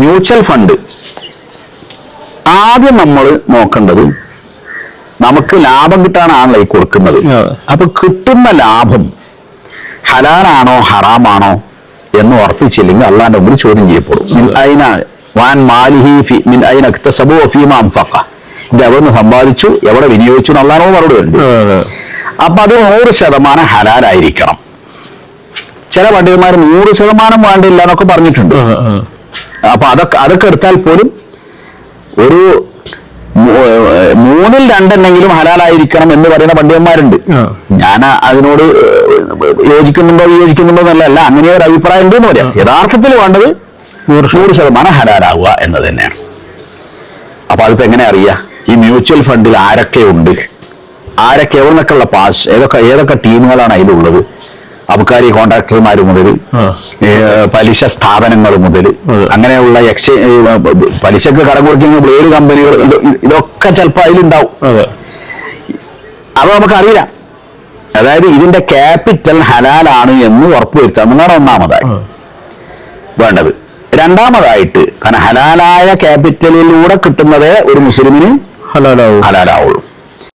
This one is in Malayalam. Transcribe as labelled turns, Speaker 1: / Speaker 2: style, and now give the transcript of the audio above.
Speaker 1: Mutual fund. ആദ്യം നമ്മൾ നോക്കേണ്ടത് നമുക്ക് ലാഭം കിട്ടാനാണല്ലോ ഈ കൊടുക്കുന്നത്. അപ്പൊ കിട്ടുന്ന ലാഭം ഹലാലാണോ ഹറാമാണോ എന്ന് ഉറപ്പിച്ചില്ലെങ്കിൽ അള്ളാന്റെ മുമ്പിൽ ചോദ്യം ചെയ്യപ്പെടും. വാൻ മാലിഹി മിൻ ഇത് എവിടെ സമ്പാദിച്ചു എവിടെ വിനിയോഗിച്ചു എന്നുള്ളതാണോ മറുപടി ഉണ്ട് അപ്പൊ അത് നൂറ് ശതമാനം ഹലാലായിരിക്കണം. ചില പണ്ഡിതന്മാർ നൂറ് ശതമാനം വേണ്ടില്ല എന്നൊക്കെ പറഞ്ഞിട്ടുണ്ട്. അപ്പൊ അതൊക്കെ അതൊക്കെ എടുത്താൽ പോലും ഒരു മൂന്നിൽ രണ്ടെന്നെങ്കിലും ഹലാലായിരിക്കണം എന്ന് പറയുന്ന പണ്ഡിതന്മാരുണ്ട്. ഞാൻ അതിനോട് യോജിക്കുന്നുണ്ടോ വിയോജിക്കുന്നുണ്ടോ എന്നല്ല അങ്ങനെ ഒരു അഭിപ്രായം ഉണ്ട് എന്ന് പറയാം യഥാർത്ഥത്തിൽ വേണ്ടത് നൂറ് നൂറ് ശതമാനം ഹലാലാവുക എന്നത് തന്നെയാണ്. അപ്പൊ അതിപ്പോ എങ്ങനെ അറിയാ? ഈ മ്യൂച്വൽ ഫണ്ടിൽ ആരൊക്കെ ഉണ്ട് ആരൊക്കെ എവിടെ നിന്നൊക്കെയുള്ള പാസ് ഏതൊക്കെ ഏതൊക്കെ ടീമുകളാണ് അതിലുള്ളത്? അബുക്കാരി കോൺട്രാക്ടർമാർ മുതൽ. പലിശ സ്ഥാപനങ്ങൾ മുതൽ. അങ്ങനെയുള്ള എക്സ്ചേഞ്ച് പലിശക്ക് കടം കൊടുക്കുന്ന ബ്ലേഡ് കമ്പനികൾ ഇതൊക്കെ ചിലപ്പോൾ അതിലുണ്ടാവും.
Speaker 2: അതെ.
Speaker 1: അത് നമുക്കറിയില്ല. അതായത് ഇതിന്റെ ക്യാപിറ്റൽ ഹലാലാണ് എന്ന് ഉറപ്പുവരുത്താം എന്നാണ് ഒന്നാമതായി. വേണ്ടത്. രണ്ടാമതായിട്ട് കാരണം ഹലാലായ ക്യാപിറ്റലിലൂടെ കിട്ടുന്നതേ ഒരു മുസ്ലിമിന്
Speaker 2: ഹലാലാവും.
Speaker 1: ഹലാലാവുള്ളൂ.